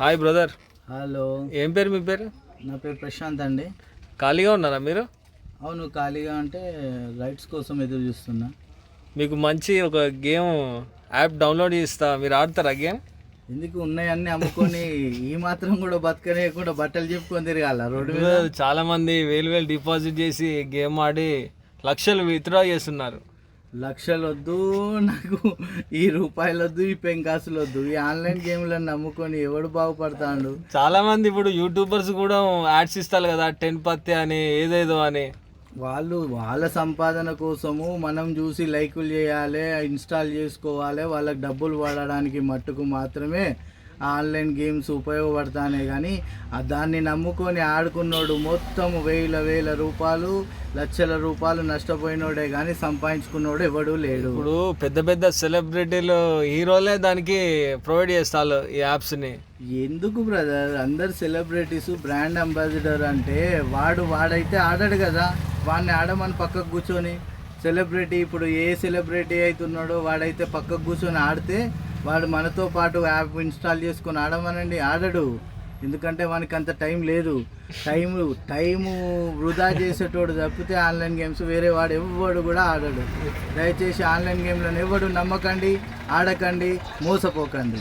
Hi brother hello ఏం పేరు మీ పేరు? నా పేరు ప్రశాంత్ అండి. ఖాళీగా ఉన్నారా మీరు? అవును ఖాళీగా అంటే రైట్స్ కోసం ఎదురు చూస్తున్నా. మీకు మంచి ఒక గేమ్ యాప్ డౌన్లోడ్ చేస్తా. మీరు ఆడతారా గేమ్? ఎందుకు ఉన్నాయన్నీ అమ్ముకొని ఈ మాత్రం కూడా బతకనేయకుండా బట్టలు చెప్పుకొని తిరగాల రోడ్డు మీద? చాలా మంది వేలు వేలు డిపాజిట్ చేసి గేమ్ ఆడి లక్షలు విత్డ్రా చేస్తున్నారు. లక్షలు వద్దు నాకు ఈ రూపాయలు వద్దు ఈ పెంకాసులు వద్దు ఈ ఆన్లైన్ గేమ్లను నమ్ముకొని ఎవడు బాగుపడతాడు? చాలా మంది ఇప్పుడు యూట్యూబర్స్ కూడా యాడ్స్ ఇస్తారు కదా టెన్ పత్తి అని ఏదేదో అని. వాళ్ళు వాళ్ళ సంపాదన కోసము మనం చూసి లైకులు చేయాలి ఇన్స్టాల్ చేసుకోవాలి వాళ్ళకి డబ్బులు పడడానికి మట్టుకు మాత్రమే ఆన్లైన్ గేమ్స్ ఉపయోగపడతానే కానీ ఆ దాన్ని నమ్ముకొని ఆడుకున్నోడు మొత్తం వేల వేల రూపాయలు లక్షల రూపాయలు నష్టపోయినోడే కానీ సంపాదించుకున్నోడు ఎవడూ లేడు. ఇప్పుడు పెద్ద పెద్ద సెలబ్రిటీలు హీరోలే దానికి ప్రొవైడ్ చేస్తారు ఈ యాప్స్ని. ఎందుకు బ్రదర్? అందరు సెలబ్రిటీస్ బ్రాండ్ అంబాసిడర్ అంటే వాడు వాడైతే ఆడాడు కదా. వాడిని ఆడమని పక్కకు కూర్చొని సెలబ్రిటీ ఇప్పుడు ఏ సెలబ్రిటీ అవుతున్నాడో వాడైతే పక్కకు కూర్చొని ఆడితే వాడు మనతో పాటు యాప్ ఇన్స్టాల్ చేసుకొని ఆడమనండి ఆడడు. ఎందుకంటే వానికి అంత టైం లేదు. టైం టైము వృధా చేసేటోడు తప్పితే ఆన్లైన్ గేమ్స్ వేరే వాడు ఎవడు కూడా ఆడడు. దయచేసి ఆన్లైన్ గేమ్లను ఎవడు నమ్మకండి ఆడకండి మోసపోకండి.